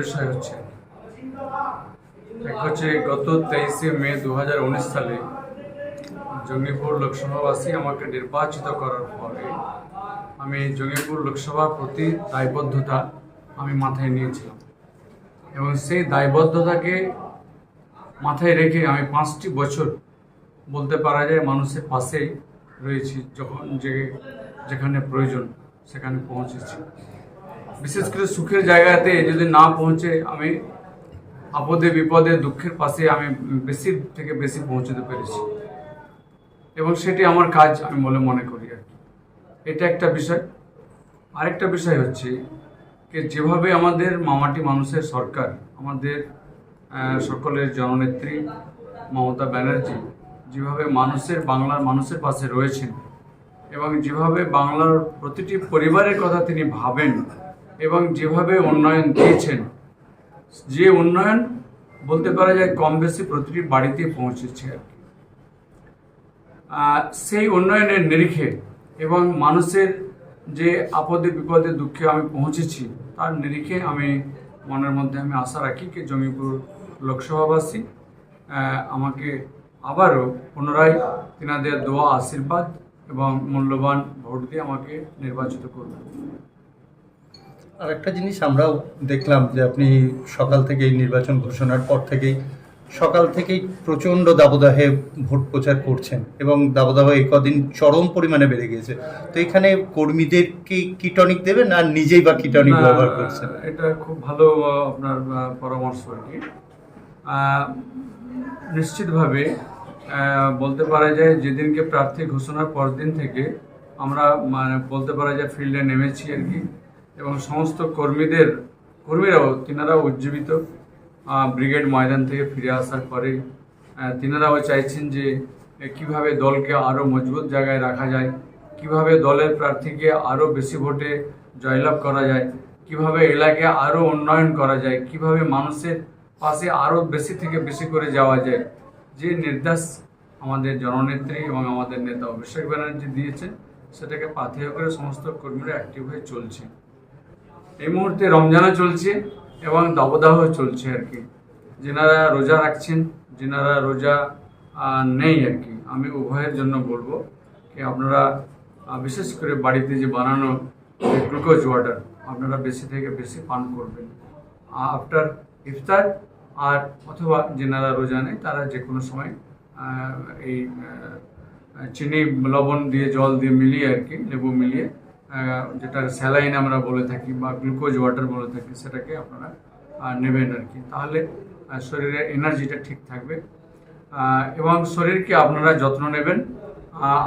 বিষয় হচ্ছে, এক হচ্ছে গত তেইশে মে দুহাজার উনিশ সালে জঙ্গিপুর লোকসভাবাসী আমাকে নির্বাচিত করার পরে আমি জঙ্গিপুর লোকসভার প্রতি দায়বদ্ধতা আমি মাথায় নিয়েছিলাম। এবং সেই দায়বদ্ধতাকে মাথায় রেখে আমি পাঁচটি বছর বলতে পারা যায় মানুষের পাশেই রয়েছি, যখন যে যেখানে প্রয়োজন সেখানে পৌঁছেছি। বিশেষ করে সুখের জায়গাতে যদি না পৌঁছে আমি আপদে, বিপদে, দুঃখের পাশে আমি বেশি থেকে বেশি পৌঁছতে পেরেছি। এবং সেটি আমার কাজ আমি বলে মনে করি আর কি। এটা একটা বিষয়। আরেকটা বিষয় হচ্ছে যে যেভাবে আমাদের মামাটি মানুষের সরকার, আমাদের সকলের জননেত্রী মমতা ব্যানার্জি যেভাবে মানুষের, বাংলার মানুষের পাশে রয়েছেন এবং যেভাবে বাংলার প্রতিটি পরিবারের কথা তিনি ভাবেন এবং যেভাবে উন্নয়ন দিয়েছেন, যে উন্নয়ন বলতে পারা যায় কম বেশি প্রতিটি বাড়িতে পৌঁছেছে আর কি। সেই উন্নয়নের নিরিখে এবং মানুষের যে আপদে বিপদে দুঃখে আমি পৌঁছেছি, তার নিরিখে আমি মনের মধ্যে আমি আশা রাখি যে জমিপুর লোকসভাবাসী আমাকে আবারও পুনরায় তিনাদের দোয়া, আশীর্বাদ এবং মূল্যবান ভোট দিয়ে আমাকে নির্বাচিত করবে। আর একটা জিনিস আমরাও দেখলাম যে আপনি সকাল থেকেই নির্বাচন ঘোষণার পর থেকেই সকাল থেকেই প্রচণ্ড দাবদাহে ভোট প্রচার করছেন এবং দাবদাহ এই কদিন চরম পরিমাণে বেড়ে গিয়েছে। তো এখানে কর্মীদেরকে কিটনিক দেবেন আর নিজেই বা কিটনিক ব্যবহার করছেন? এটা খুব ভালো আপনার পরামর্শ আর কি। নিশ্চিতভাবে বলতে পারা যায় যেদিনকে প্রার্থী ঘোষণার পরদিন থেকে আমরা মানে বলতে পারা যায় ফিল্ডে নেমেছি আর কি। এবং সমস্ত কর্মীদের, কর্মীরাও, তিনারাও উজ্জীবিত। ব্রিগেড ময়দান থেকে ফিরে আসার পরে তিনারাও চাইছেন যে কীভাবে দলকে আরও মজবুত জায়গায় রাখা যায়, কীভাবে দলের প্রার্থীকে আরও বেশি ভোটে জয়লাভ করা যায়, কীভাবে এলাকায় আরও উন্নয়ন করা যায়, কীভাবে মানুষের পাশে আরও বেশি থেকে বেশি করে যাওয়া যায়। যে নির্দেশ আমাদের জননেত্রী এবং আমাদের নেতা অভিষেক ব্যানার্জি দিয়েছেন, সেটাকে পাথেয় করে সমস্ত কর্মীরা অ্যাক্টিভ হয়ে চলছে। এই মুহূর্তে রমজানও চলছে এবং দাবদাহ চলছে আর কি। যেনারা রোজা রাখছেন, যেনারা রোজা নেই আর কি। আমি উভয়ের জন্য বলব কি আপনারা বিশেষ করে বাড়িতে যে বানানো গ্লুকোজ ওয়াটার, আপনারা বেশি থেকে বেশি পান করবেন। আফটার ইফতার আর অথবা যেনারা রোজা নেই, তারা যে কোনো সময় এই চিনি, লবণ দিয়ে জল দিয়ে মিলিয়ে আর কি, লেবু মিলিয়ে যেটা স্যালাইন আমরা বলে থাকি বা গ্লুকোজ ওয়াটার বলে থাকি, সেটাকে আপনারা নেবেন আর কি। তাহলে শরীরের এনার্জিটা ঠিক থাকবে। এবং শরীরকে আপনারা যত্ন নেবেন।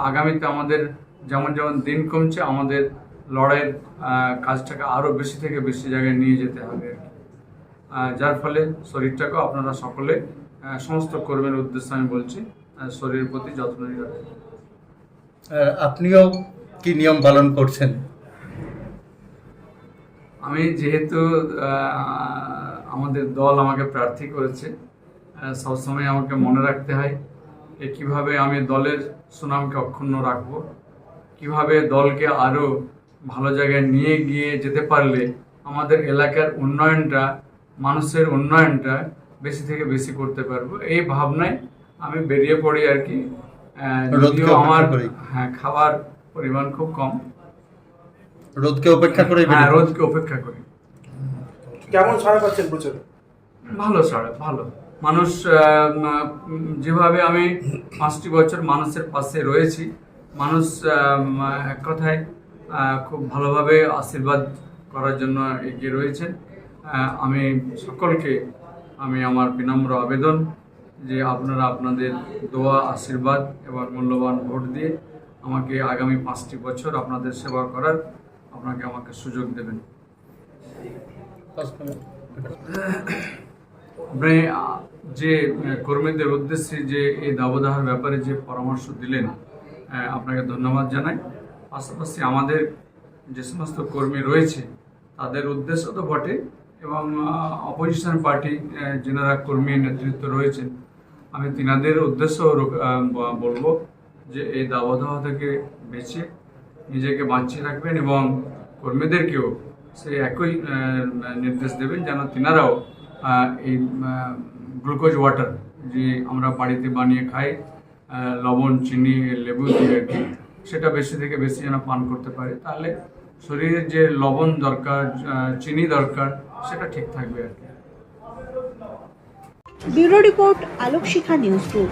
আগামীতে আমাদের যেমন যেমন দিন কমছে, আমাদের লড়াইয়ের কাজটাকে আরও বেশি থেকে বেশি জায়গায় নিয়ে যেতে হবে যার ফলে শরীরটাকেও আপনারা সকলে সমস্ত কর্মের উদ্দেশ্যে আমি বলছি শরীরের প্রতি যত্ন নিয়ে আপনিও কি নিয়ম পালন করছেন? আমি যেহেতু আমাদের দল আমাকে প্রার্থী করেছে সবসময় আমাকে মনে রাখতে হয় যে কীভাবে আমি দলের সুনামকে অক্ষুণ্ণ রাখব কীভাবে দলকে আরও ভালো জায়গায় নিয়ে গিয়ে যেতে পারলে আমাদের এলাকার উন্নয়নটা মানুষের উন্নয়নটা বেশি থেকে বেশি করতে পারব। এই ভাবনায় আমি বেরিয়ে পড়ি আর কি। যদিও আমার। হ্যাঁ খাবার পরিমাণ খুব কম। রোদকে উপেক্ষা করে হ্যাঁ রোদকে উপেক্ষা করি। কেমন সাড়া পাচ্ছেন প্রচারে? ভালো সাড়া ভালো। মানুষ যেভাবে আমি পাঁচটি বছর মানুষের পাশে রয়েছি মানুষ এক কথায় খুব ভালোভাবে আশীর্বাদ করার জন্য এগিয়ে রয়েছেন। আমি সকলকে আমি আমার বিনম্র আবেদন যে আপনারা আপনাদের দোয়া আশীর্বাদ এবং মূল্যবান ভোট দিয়ে আমাকে আগামী পাঁচটি বছর আপনাদের সেবা করার আপনাকে আমাকে সুযোগ দেবেন। আপনি যে কর্মীদের উদ্দেশ্যে যে এই দাবদাহের ব্যাপারে যে পরামর্শ দিলেন আপনাকে ধন্যবাদ জানাই। পাশাপাশি আমাদের যে সমস্ত কর্মী রয়েছে, তাদের উদ্দেশ্য তো বটে এবং অপোজিশন পার্টি যেনারা কর্মী নেতৃত্ব রয়েছেন, আমি তিনাদের উদ্দেশ্য বলব যে এই দাবদাহ থেকে বেঁচে নিজেকে বাঁচিয়ে রাখবেন এবং কর্মীদেরকেও সে একই নির্দেশ দেবেন যেন তিনারাও এই গ্লুকোজ ওয়াটার যে আমরা বাড়িতে বানিয়ে খাই লবণ, চিনি, লেবু দিয়ে আর কি, সেটা বেশি থেকে বেশি যেন পান করতে পারে, তাহলে শরীরের যে লবণ দরকার চিনি দরকার, সেটা ঠিক থাকবে আর কি। Bureau report Alok Shikha news group